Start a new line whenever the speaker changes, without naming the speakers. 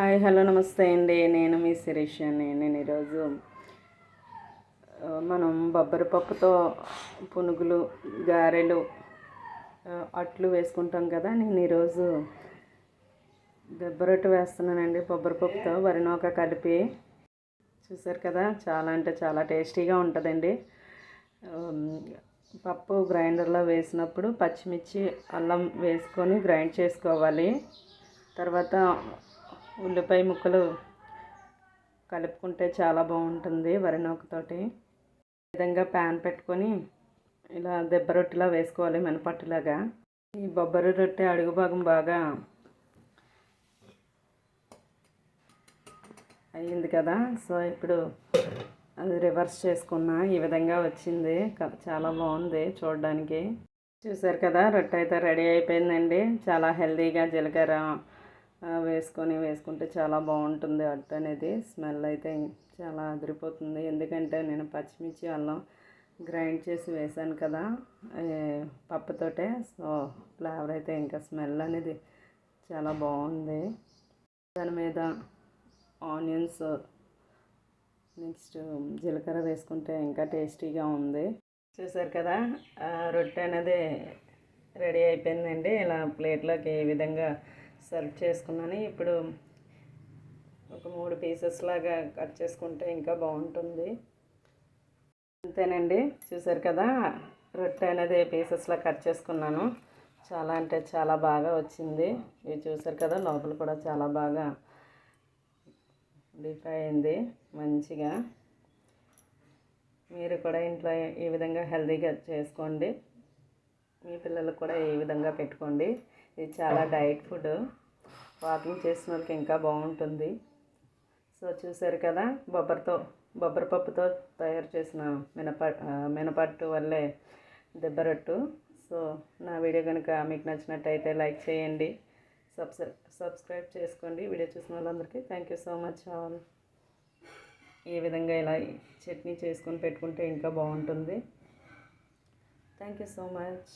Hi hello నమస్తే అండి. నేను మీ శిరీష్ అని నేను ఈరోజు మనం బొబ్బరి పప్పుతో పునుగులు గారెలు అట్లు వేసుకుంటాం కదా. నేను ఈరోజు దెబ్బరొట్టు వేస్తున్నానండి బొబ్బరి పప్పుతో వరినోక కలిపి. చూసారు కదా చాలా అంటే చాలా టేస్టీగా ఉంటుందండి. పప్పు గ్రైండర్లో వేసినప్పుడు పచ్చిమిర్చి అల్లం వేసుకొని గ్రైండ్ చేసుకోవాలి. తర్వాత ఉల్లిపాయ ముక్కలు కలుపుకుంటే చాలా బాగుంటుంది వరినూకతోటి. ఈ విధంగా ప్యాన్ పెట్టుకొని ఇలా దెబ్బ రొట్టెలా వేసుకోవాలి మినపట్టులాగా ఈ బొబ్బరి రొట్టె అడుగు భాగం బాగా అయ్యింది కదా. సో ఇప్పుడు అది రివర్స్ చేసుకున్నా ఈ విధంగా వచ్చింది. చాలా బాగుంది చూడడానికి. చూసారు కదా రొట్టె అయితే రెడీ అయిపోయిందండి. చాలా హెల్దీగా జీలకర్ర వేసుకొని వేసుకుంటే చాలా బాగుంటుంది. అట్టు అనేది స్మెల్ అయితే చాలా అదిరిపోతుంది. ఎందుకంటే నేను పచ్చిమిర్చి అల్లం గ్రైండ్ చేసి వేసాను కదా పప్పుతోటే. సో ఫ్లేవర్ అయితే ఇంకా స్మెల్ అనేది చాలా బాగుంది. దాని మీద ఆనియన్స్ నెక్స్ట్ జీలకర్ర వేసుకుంటే ఇంకా టేస్టీగా ఉంది. చూసారు కదా రొట్టె అనేది రెడీ అయిపోయిందండి. ఇలా ప్లేట్లోకి ఏ విధంగా సర్వ్ చేసుకున్నాను. ఇప్పుడు ఒక మూడు పీసెస్ లాగా కట్ చేసుకుంటే ఇంకా బాగుంటుంది. అంతేనండి. చూసారు కదా రొట్టె అనేది పీసెస్లా కట్ చేసుకున్నాను. చాలా అంటే చాలా బాగా వచ్చింది. ఇవి చూసారు కదా లోపల కూడా చాలా బాగా డీప్ అయింది మంచిగా. మీరు కూడా ఇంట్లో ఈ విధంగా హెల్తీగా చేసుకోండి. మీ పిల్లలకు కూడా ఈ విధంగా పెట్టుకోండి. ఇది చాలా డైట్ ఫుడ్. వాకింగ్ చేసిన వాళ్ళకి ఇంకా బాగుంటుంది. సో చూసారు కదా బొబ్బరితో బొబ్బరి పప్పుతో తయారు చేసిన మినప మినపట్టు వల్లే దెబ్బరొట్టు సో నా వీడియో కనుక మీకు నచ్చినట్టయితే లైక్ చేయండి. సబ్స్క్రై సబ్స్క్రైబ్ చేసుకోండి. వీడియో చూసిన వాళ్ళందరికీ thank you so much all. ఈ విధంగా ఇలా చట్నీ చేసుకొని పెట్టుకుంటే ఇంకా బాగుంటుంది. Thank you so much.